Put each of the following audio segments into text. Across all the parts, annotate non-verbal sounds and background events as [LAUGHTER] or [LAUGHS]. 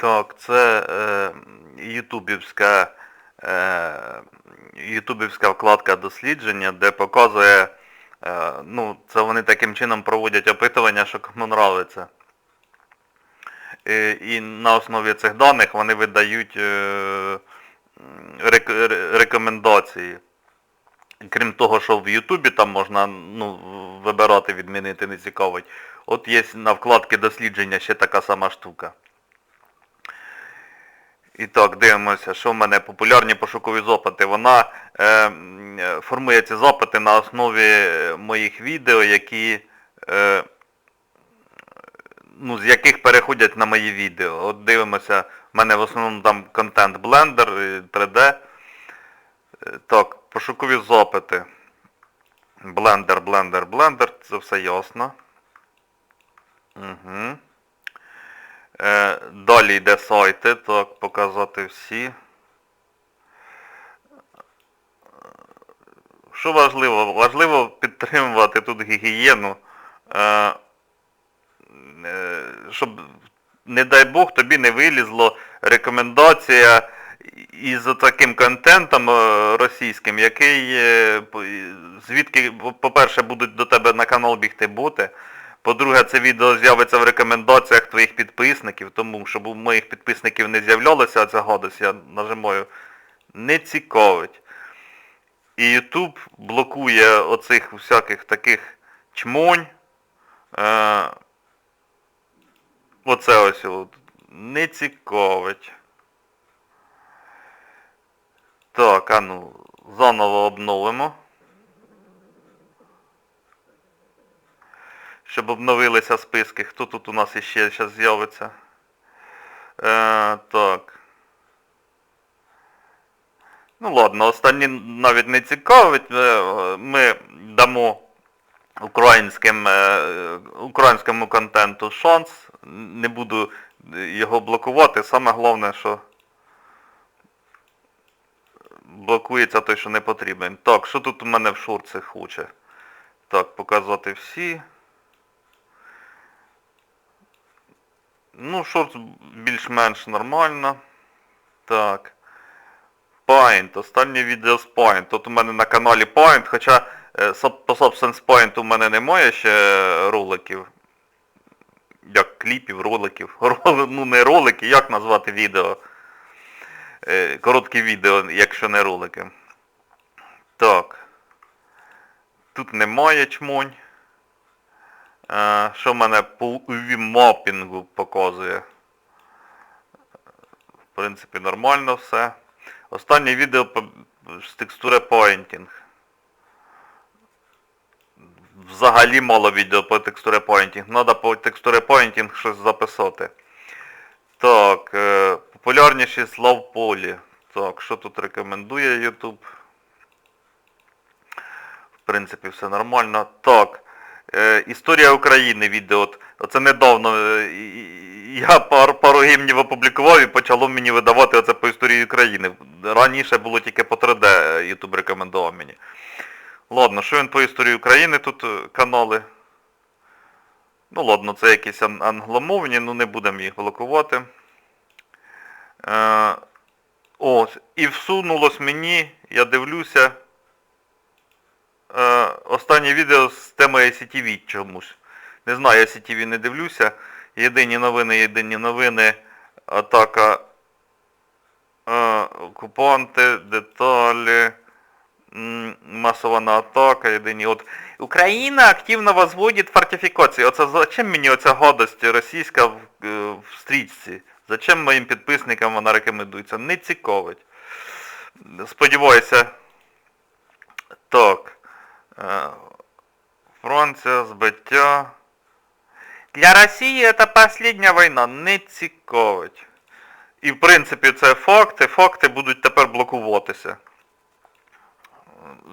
Так, це е, ютубівська, е, ютубівська вкладка дослідження, де показує, е, ну, це вони таким чином проводять опитування, що кому нравиться. Е, і на основі цих даних вони видають е, рек- рекомендації. Крім того, що в Ютубі там можна ну, вибирати, відмінити не цікавить. От є на вкладці дослідження ще така сама штука. І так, дивимося, що в мене популярні пошукові запити. Вона е, формує ці запити на основі е, моїх відео, які, е, ну, з яких переходять на мої відео. От дивимося, в мене в основному там контент Blender, е, 3D. Е, Так, пошукові запити. Blender, Blender, Blender, це все ясно. Угу. Е, далі йде сайти, так, показати всі. Що важливо? Важливо підтримувати тут гігієну, е, е, щоб, не дай Бог, тобі не вилізло рекомендація із таким контентом е, російським, який, звідки, по-перше, будуть до тебе на канал бігти боти. По-друге, це відео з'явиться в рекомендаціях твоїх підписників, тому щоб у моїх підписників не з'являлася ця гадость, я нажимаю не цікавить. І YouTube блокує оцих всяких таких чмонь. Е, оце ось от. Не цікавить. Так, а ну, заново обновимо. Щоб обновилися списки. Хто тут у нас іще зараз з'явиться? Е, так. Ну ладно, останні навіть не цікавить. Е, Ми дамо українським, е, українському контенту шанс. Не буду його блокувати. Саме головне, що блокується той, що не потрібен. Так, що тут у мене в шурці хоче? Так, показати всі. Ну, шорт більш-менш нормально. Так. Paint. Останнє відео з Paint. Тут у мене на каналі Paint, хоча е, по Substance Paint у мене немає ще роликів. Як кліпів, роликів. [LAUGHS] Роли- Ну не ролики, як назвати відео? Е, Короткі відео, якщо не ролики. Так. Тут немає чмонь. Що в мене по UV-мапінгу показує? В принципі, нормально все. Останнє відео з текстури Painting. Взагалі мало відео по текстури Painting. Треба по текстури Painting щось записати. Так, е, популярніші слав полі. Так, що тут рекомендує YouTube? В принципі, все нормально. Так. Е, Історія України відео. Оце недавно е, я пару, пару гімнів опублікував і почало мені видавати оце по історії України. Раніше було тільки по 3D YouTube рекомендував мені. Ладно, що він по історії України тут е, канали? Ну ладно, це якісь англомовні, ну не будемо їх блокувати. Е, ось, і всунулось мені, я дивлюся, е, останнє відео з теми ICTV чомусь. Не знаю, ICTV не дивлюся. Єдині новини, єдині новини, атака е, окупанти, деталі, масована атака, єдині. От Україна активно возводить фортифікації. Оце зачем мені оця гадость російська в, е, в стрічці? Зачем моїм підписникам вона рекомендується? Не цікавить. Сподіваюся. Так. Е, Франція, збиття. Для Росії це остання війна, не цікавить. І в принципі це факти, факти будуть тепер блокуватися.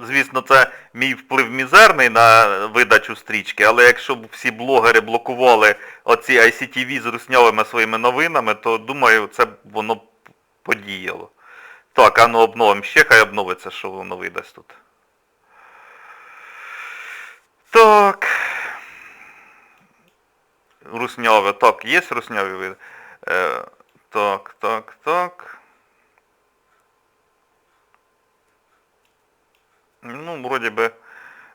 Звісно, це мій вплив мізерний на видачу стрічки, але якщо б всі блогери блокували оці ICTV з руснявими своїми новинами, то думаю, це б воно подіяло. Так, а ну обновимо ще, хай обновиться, що воно видасть тут. Так. Русняве. Так, є русняві види? Е, Так, так, так. Ну, вроді би,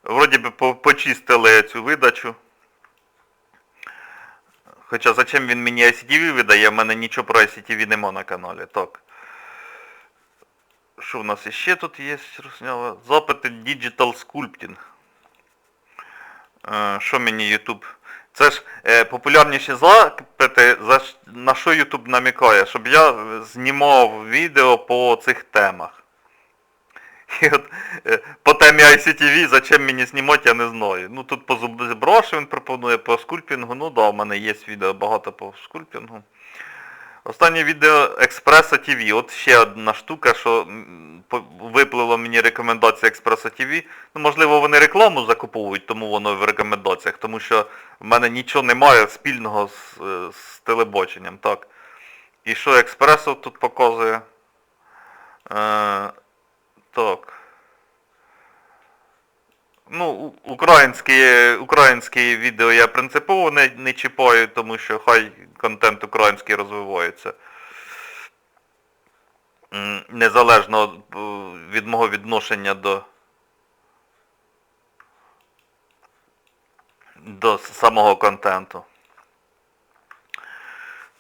вроді би почистили цю видачу. Хоча зачем він мені ICTV видає, в мене нічого про ICTV нема на каналі. Так. Що в нас іще тут є? Запити Digital Sculpting. Що мені YouTube? Це ж е, популярніші запити, за, на що YouTube намікає, щоб я знімав відео по цих темах. І от е, по темі ICTV, зачем мені знімати, я не знаю. Ну тут по зуброші він пропонує, по скульпінгу, ну да, у мене є відео багато по скульпінгу. Останнє відео Експреса TV. От ще одна штука, що виплило мені рекомендація Експреса TV. Ну, можливо, вони рекламу закуповують, тому воно в рекомендаціях, тому що в мене нічого немає спільного з, е, з телебаченням. Так. І що Експресо тут показує? Е, так. Ну, українські, українські відео я принципово не, не чіпаю, тому що хай контент український розвивається. Незалежно е, від мого відношення до, до самого контенту.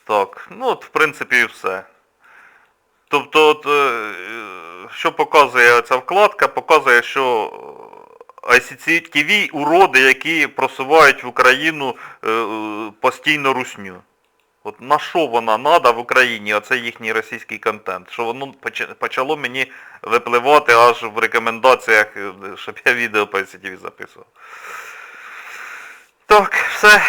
Так, ну от в принципі і все. Тобто, от, е, що показує ця вкладка, показує, що ICC ті уроди, які просувають в Україну е, е, постійно русню. От на що вона надо в Україні, оце їхній російський контент. Що воно почало мені випливати аж в рекомендаціях, е, щоб я відео по СТВ записував. Так, все.